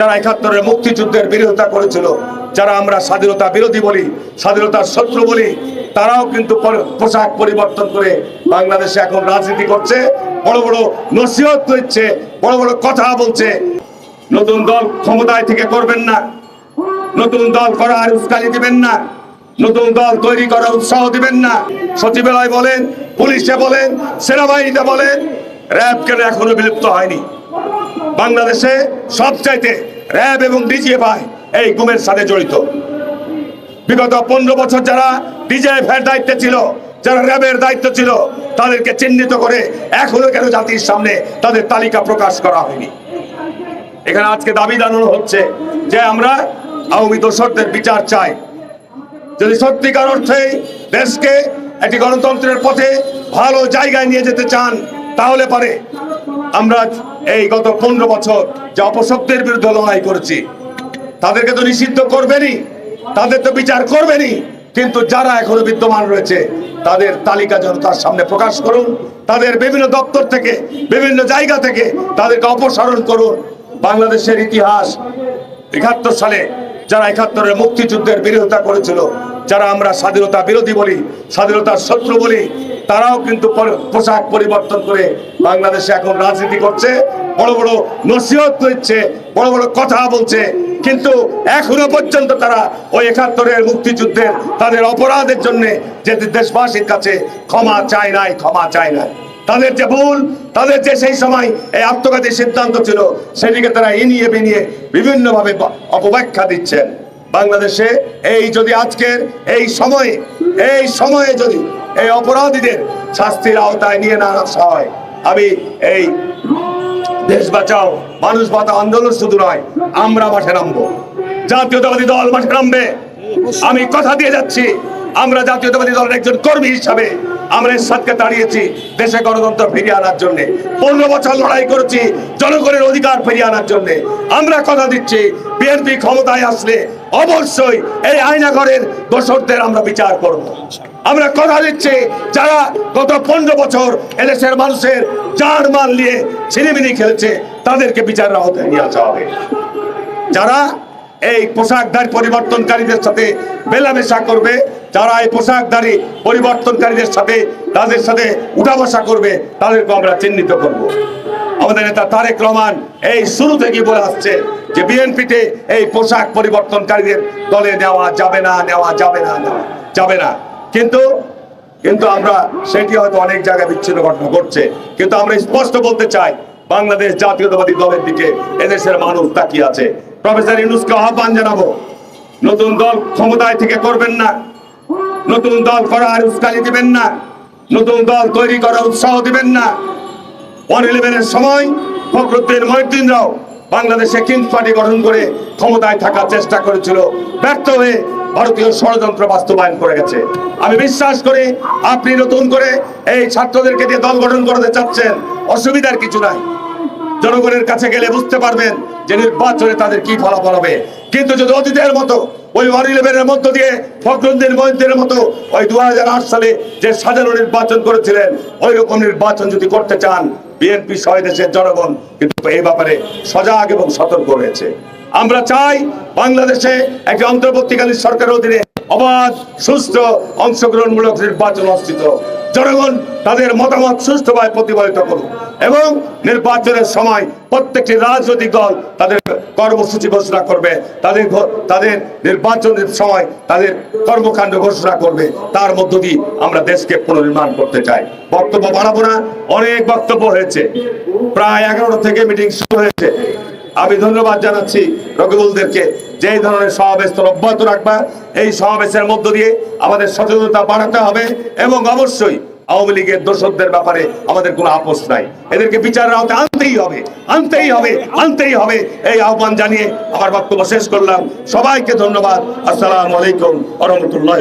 যারা একাত্তরের মুক্তিযুদ্ধের বিরোধিতা করেছিল, যারা আমরা স্বাধীনতা বিরোধী বলি, স্বাধীনতার শত্রু বলি, তারাও কিন্তু পোশাক পরিবর্তন করে বাংলাদেশে এখন রাজনীতি করছে। বড় বড় নসিহত দিচ্ছে, বড় বড় কথা বলছে। নতুন দল ক্ষমতায় থেকে করবেন না। নতুন দল করার উস্কানি দিবেন না। নতুন দল তৈরি করার উৎসাহ দিবেন না। সচিবালয় বলেন, পুলিশে বলেন, সেনাবাহিনীতে বলেন, র্যাব কেন এখনও বিলুপ্ত হয়নি? বাংলাদেশে সবচাইতে র্যাব এবং ডিজিএফআই এই গুমের সাথে জড়িত। বিগত পনেরো বছর যারা ডিজিএফ এর দায়িত্বে ছিল, যারা র্যাবের দায়িত্ব ছিল, তাদেরকে চিহ্নিত করে এখনও কেন জাতির সামনে তাদের তালিকা প্রকাশ করা হয়নি। এখানে আজকে দাবি জানানো হচ্ছে যে আমরা আওয়ামী দোষরদের বিচার চাই। যদি সত্যিকার অর্থে দেশকে একটি গণতন্ত্রের পথে ভালো জায়গায় নিয়ে যেতে চান, তাহলে পারে। আমরা এই গত পনেরো বছর যে অপশব্দের বিরুদ্ধে লড়াই করেছি, তাদেরকে তো নিষিদ্ধ করবেনই, তাদের তো বিচার করবেনই, কিন্তু যারা এখনও বিদ্যমান রয়েছে, তাদের তালিকা জনতার সামনে প্রকাশ করুন, তাদের বিভিন্ন দপ্তর থেকে, বিভিন্ন জায়গা থেকে তাদেরকে অপসারণ করুন। বাংলাদেশের ইতিহাস একাত্তর সালে যারা একাত্তরের মুক্তিযুদ্ধের বিরোধিতা করেছিল, যারা আমরা স্বাধীনতা বিরোধী বলি, স্বাধীনতার শত্রু বলি তারাও কিন্তু পোশাক পরিবর্তন করে বাংলাদেশে এখন রাজনীতি করছে। বড় বড় নসিহত দিচ্ছে, বড় বড় কথা বলছে। কিন্তু এখনও পর্যন্ত তারা ওই একাত্তরের মুক্তিযুদ্ধের তাদের অপরাধের জন্য যে দেশবাসীর কাছে ক্ষমা চায় নাই, ক্ষমা চায় নাই। তাদের যে ভুল, তাদের যে সেই সময় এই আত্মঘাতী সিদ্ধান্ত ছিল, সেটিকে তারা ইনিয়ে বিনিয়ে বিভিন্নভাবে অপব্যাখ্যা দিচ্ছেন। বাংলাদেশে এই যদি আজকের এই সময়ে এই সময়ে যদি এই অপরাধীদের শাস্তির আওতায় নিয়ে না আসা হয়। আমি এই দেশ বাঁচাও, মানুষ বাঁচাও আন্দোলন শুধু নয়, আমরা মাঠে নামবো। জাতীয়তাবাদী দল মাঠে নামবে। আমি কথা দিয়ে যাচ্ছি, আমরা জাতীয়তাবাদী দলের একজন কর্মী হিসাবে আমরা সাথে দাঁড়িয়েছি দেশে গণতন্ত্র ফিরিয়ে আনার জন্য। পনেরো বছর লড়াই করেছি, জনগণের অধিকার ফিরিয়ে আনার জন্য। আমরা কথা দিচ্ছি, বিএনপি ক্ষমতায় আসলে অবশ্যই এই আয়নাঘরের দোষরদের আমরা বিচার করব। আমরা কথা দিচ্ছি, যারা গত পনেরো বছর এদেশের মানুষের জান মাল নিয়ে ছিনিমিনি খেলছে, তাদেরকে বিচারের আওতায় নিয়ে আসা হবে। যারা এই পোশাকধারী পরিবর্তনকারীদের সাথে মেলামেশা করবে যারা এই পোশাকধারী পরিবর্তনকারীদের সাথে, তাদের সাথে উঠা বসা করবে তাদেরকে আমরা চিহ্নিত করব। আমাদের নেতা তারেক রহমান এই শুরু থেকে বলে আসছে যে বিএনপিতে এই পোশাক পরিবর্তনকারীদের দলে নেওয়া যাবে না, নেওয়া যাবে না, নেওয়া যাবে না। কিন্তু কিন্তু আমরা সেটি হয়তো অনেক জায়গায় বিচ্ছিন্ন ঘটনা ঘটছে। কিন্তু আমরা স্পষ্ট বলতে চাই, বাংলাদেশ জাতীয়তাবাদী দলের দিকে এদেশের মানুষ তাকিয়ে আছে। প্রফেসর ইউনুসকে আহ্বান জানাব, নতুন দল ক্ষমতায় থেকে করবেন না। নতুন দল করার উস্কানি দিবেন না। নতুন দল তৈরি করার উৎসাহ দিবেন না। ওয়ান ইলেভেনের সময় ফখরুদ্দিন মহিউদ্দিনরাও বাংলাদেশে কিংস পার্টি গঠন করে ক্ষমতায় থাকার চেষ্টা করেছিল। ব্যর্থ হয়ে ভারতীয় ষড়যন্ত্র বাস্তবায়ন করে গেছে। আমি বিশ্বাস করি আপনি নতুন করে এই ছাত্রদেরকে দিয়ে দল গঠন করতে চাচ্ছেন। অসুবিধার কিছু নাই। জনগণের কাছে গেলে বুঝতে পারবেন যে নির্বাচনে তাদের কি ফলাফল হবে। কিন্তু যদি অতীতের মতো ওই ওয়ান ইলেভেনের মধ্য দিয়ে ফখরুদ্দিন মহিউদ্দিনের মতো ওই দু সালে যে সাজানো নির্বাচন করেছিলেন, ওই রকম নির্বাচন যদি করতে চান বিএনপি সহ দেশের জনগণ কিন্তু এই ব্যাপারে সজাগ এবং সতর্ক রয়েছে। আমরা চাই বাংলাদেশে একটি অন্তর্বর্তীকালীন সরকারের অধীনে অবাধ, সুস্থ, অংশগ্রহণমূলক নির্বাচন অনুষ্ঠিত। জনগণ তাদের মতামত সুষ্ঠুভাবে প্রতিফলিত করুক। এবং নির্বাচনের সময় প্রত্যেকটি রাজনৈতিক দল তাদের কর্মসূচি ঘোষণা করবে, তাদের তাদের নির্বাচনের সময় তাদের কর্মকাণ্ড ঘোষণা করবে। তার মধ্য দিয়ে আমরা দেশকে পুনর্নির্মাণ করতে চাই। বক্তব্য বাড়াবো না, অনেক বক্তব্য হয়েছে। প্রায় এগারোটা থেকে মিটিং শুরু হয়েছে। আমি ধন্যবাদ জানাচ্ছি রকিবুলদেরকে। যে ধরনের সমাবেশ তো অব্যাহত রাখবা, এই সমাবেশের মধ্য দিয়ে আমাদের সচেতনতা বাড়াতে হবে এবং অবশ্যই আওয়ামী লীগের দোষকদের ব্যাপারে আমাদের কোনো আপোষ নাই। এদেরকে বিচারের আওতায় আনতেই হবে আনতেই হবে আনতেই হবে। এই আহ্বান জানিয়ে আমার বক্তব্য শেষ করলাম। সবাইকে ধন্যবাদ। আসসালামু আলাইকুম রহমতুল্লাহ